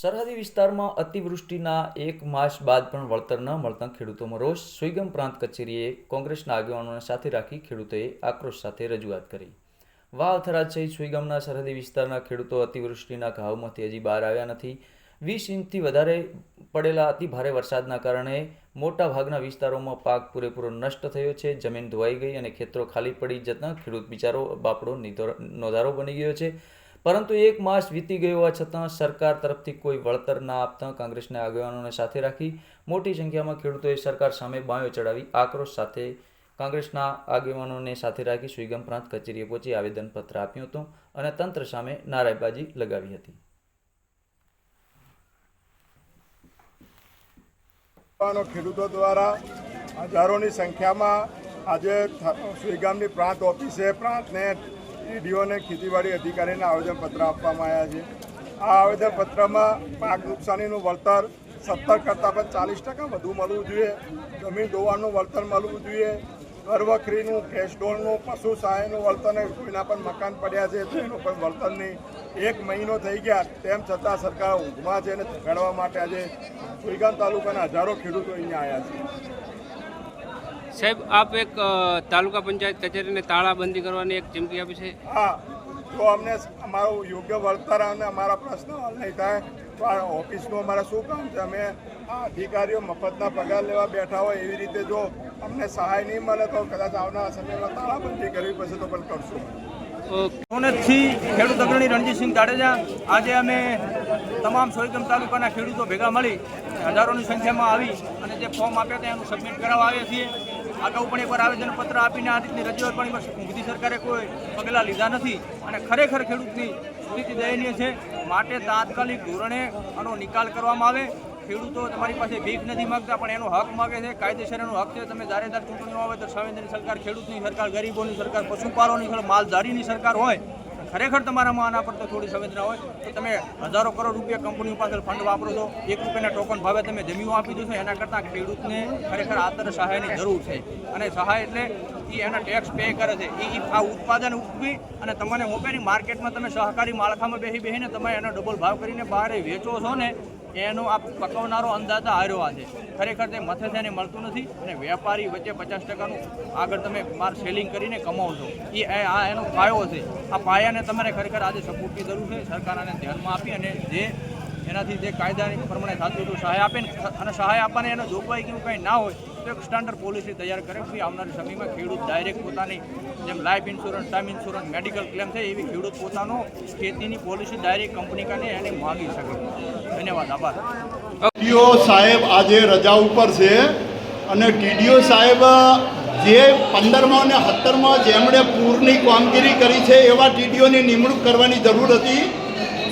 સરહદી વિસ્તારમાં અતિવૃષ્ટિના એક માસ બાદ પણ વળતર ન મળતા ખેડૂતોમાં રોષ. સુઈગમ પ્રાંત કચેરીએ કોંગ્રેસના આગેવાનોને સાથે રાખી ખેડૂતોએ આક્રોશ સાથે રજૂઆત કરી. વાવ થરાદ સહિત સુઈગામના સરહદી વિસ્તારના ખેડૂતો અતિવૃષ્ટિના ઘાવમાંથી હજી બહાર આવ્યા નથી. વીસ ઇંચથી વધારે પડેલા અતિભારે વરસાદના કારણે મોટા ભાગના વિસ્તારોમાં પાક પૂરેપૂરો નષ્ટ થયો છે. જમીન ધોવાઈ ગઈ અને ખેતરો ખાલી પડી જતાં ખેડૂત બિચારો બાપડો નિધો- નોધારો બની ગયો છે. પરંતુ એક માસ વીતી ગયો હોવા છતાં સરકાર તરફથી કોઈ વળતર ના આપતા કોંગ્રેસના આગેવાનોને સાથે રાખી મોટી સંખ્યામાં ખેડૂતોએ સરકાર સામે બાયો ચડાવી આક્રોશ સાથે કોંગ્રેસના આગેવાનોને સાથે રાખી સુઈગમ પ્રાંત કચેરીએ પહોંચી આવેદનપત્ર આપ્યું હતું અને તંત્ર સામે નારાયબાજી લગાવી હતી. ખેડૂતો દ્વારા હજારોની સંખ્યામાં આજે સુઈગામની પ્રાંત ઓફિસે પ્રાંતને ડીડીઓને ખેતીવાડી અધિકારીને આવેદનપત્ર આપવામાં આવ્યા છે. આ આવેદનપત્રમાં પાક નુકસાનીનું વળતર સત્તર કરતાં પણ ચાલીસ ટકા વધુ મળવું જોઈએ. જમીન ધોવાનું વળતર મળવું જોઈએ. ઘરવખરીનું કેશડોળનું પશુ સહાયનું વળતર કોઈના પણ મકાન પડ્યા છે તો એનું પણ વળતર નહીં. એક મહિનો થઈ ગયા તેમ છતાં સરકાર ઊંઘમાં છે અને ઘડવા માટે આજે સુઈગામ તાલુકાના હજારો ખેડૂતો અહીંયા આવ્યા છે. સાહેબ આપ એક તાલુકા પંચાયત કચેરીને તાળાબંધી કરવાની એક ચીમકી આપી છે? હા જો અમને અમારું યોગ્ય વળતર અને અમારા પ્રશ્ન હલ નહીં થાય તો આ ઓફિસનું અમારે શું કામ છે? અમે આ અધિકારીઓ મફતના પગાર લેવા બેઠા હોય એવી રીતે જો અમને સહાય નહીં મળે તો કદાચ આવનારા સમયમાં તાળાબંધી કરવી પડશે તો પણ કરશું. સોનેતથી ખેડૂત અગ્રણી રણજીતસિંહ જાડેજા આજે અમે તમામ સોયગમ તાલુકાના ખેડૂતો ભેગા મળી હજારોની સંખ્યામાં આવી અને જે ફોર્મ આપ્યા હતા એનું સબમિટ કરાવવા આવ્યા છીએ. અગાઉ પણ એકવાર આવેદનપત્ર આપીને આ રીતની રજૂઆત પણ મોદી સરકારે કોઈ પગલાં લીધા નથી અને ખરેખર ખેડૂતની સ્થિતિ દયનીય છે. માટે તાત્કાલિક ધોરણે આનો નિકાલ કરવામાં આવે. ખેડૂતો તમારી પાસે ભીખ નથી માગતા, પણ એનો હક માગે છે. કાયદેસર એનો હક છે. તમે દારેદાર ચૂંટણીઓ આવે તો સંવેદનની સરકાર ખેડૂતની સરકાર, ગરીબોની સરકાર, પશુપાલનની સરકાર, માલધારીની સરકાર હોય ખરેખર તમારામાં આના પર તો થોડી સંવેદના હોય. તો તમે હજારો કરોડ રૂપિયા કંપનીઓ પાસે ફંડ વાપરો છો. એક રૂપિયાના ટોકન ભાવે તમે જમીઓ આપી દો છો. એના કરતાં ખેડૂતને ખરેખર આતર સહાયની જરૂર છે. અને સહાય એટલે એ એના ટેક્સ પે કરે છે. એ આ ઉત્પાદન ઉપવી અને તમને મોકલી માર્કેટમાં તમે સહકારી માળખામાં બેસી બેસીને તમે એનો ડબલ ભાવ કરીને બહાર વેચો છો ને, એનો આ પકવનારો અંદાજા હાર્યો આ છે ખરેખર તે મથે તેને મળતું નથી અને વેપારી વચ્ચે પચાસ ટકાનું આગળ તમે માર સેલિંગ કરીને કમાવો છો. એ આ એનો પાયો છે. આ પાયાને તમારે ખરેખર આજે સપોર્ટની જરૂર છે. સરકાર આને ધ્યાનમાં આપી અને જે એનાથી જે કાયદાની પ્રમાણે થતું હતું, સહાય આપે અને સહાય આપવાને એનો જોગવાઈ કે એવું કંઈ ના હોય એક સ્ટાન્ડર્ડ પોલિસી તૈયાર કરે કે આવનારી સમયમાં ખેડૂત ડાયરેક્ટ પોતાની જેમ life insurance term insurance medical claim છે એવી ખેડૂત પોતાનો ખેતીની પોલિસી ડાયરેક્ટ કંપની કાને એને માગી શકે. ધન્યવાદ. આભાર. ટીડીઓ સાહેબ આજે રજા ઉપર છે અને ટીડીઓ સાહેબ જે પંદરમાં અને સત્તરમાં જેમણે પૂરની કામગીરી કરી છે એવા ટીડીઓની નિમણૂક કરવાની જરૂર હતી.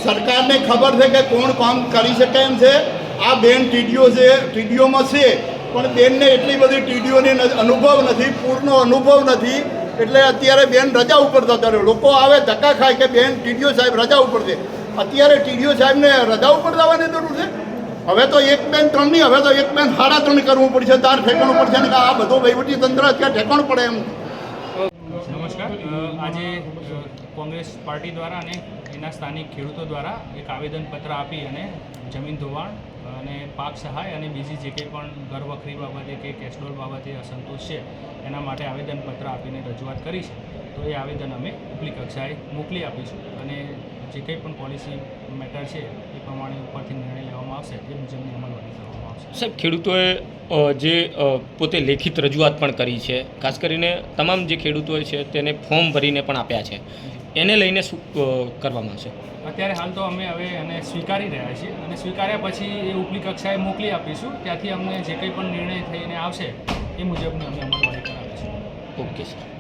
સરકારને ખબર છે કે કોણ કામ કરી શકે એમ છે. આ બેન ટીડીઓ છે, ટીડીઓમાં છે. પણ બેનને એટલી બધી ટીડીઓની અનુભવ નથી, પૂરનો અનુભવ નથી. એટલે અત્યારે બેન રજા ઉપર જતા રહ્યો. લોકો આવે, ધક્કા ખાય કે બેન ટીડીઓ સાહેબ રજા ઉપર છે. અત્યારે ટીડીઓ સાહેબને રજા ઉપર જવાની જરૂર છે? હવે તો એક બેન ત્રણ નહીં, હવે તો એક બેન સાડા ત્રણ કરવું પડશે, તાર ઠેકાણું પડશે ને આ બધો વહીવટી તંત્ર અત્યારે ઠેકાણું પડે એમ. નમસ્કાર. આજે કોંગ્રેસ પાર્ટી દ્વારા અને એના સ્થાનિક ખેડૂતો દ્વારા એક આવેદનપત્ર આપી અને જમીન ધોવાણ અને પાક સહાય અને બીજી જે કંઈ પણ ઘર વખરી બાબતે કે કેસડોલ બાબતે અસંતોષ છે એના માટે આવેદનપત્ર આપીને રજૂઆત કરી છે. તો એ આવેદન અમે ઉપલી કક્ષાએ મોકલી આપીશું અને જે કંઈ પણ પોલિસી મેટર છે એ પ્રમાણે ઉપરથી નિર્ણય લેવામાં આવશે એ મુજબની અમલવારી કરવામાં આવશે. સાહેબ ખેડૂતોએ જે પોતે લેખિત રજૂઆત પણ કરી છે ખાસ કરીને તમામ જે ખેડૂતોએ છે તેને ફોર્મ ભરીને પણ આપ્યા છે. એને લઈને શું કરવામાં આવશે. અત્યારે હાલ તો અમે હવે એને સ્વીકારી રહ્યા છીએ અને સ્વીકાર્યા પછી એ ઉપલી કક્ષાએ મોકલી આપીશું. ત્યાંથી અમને જે કંઈ પણ નિર્ણય થઈને આવશે એ મુજબની અમે અમલવારી કરાવીશું. Okay sir.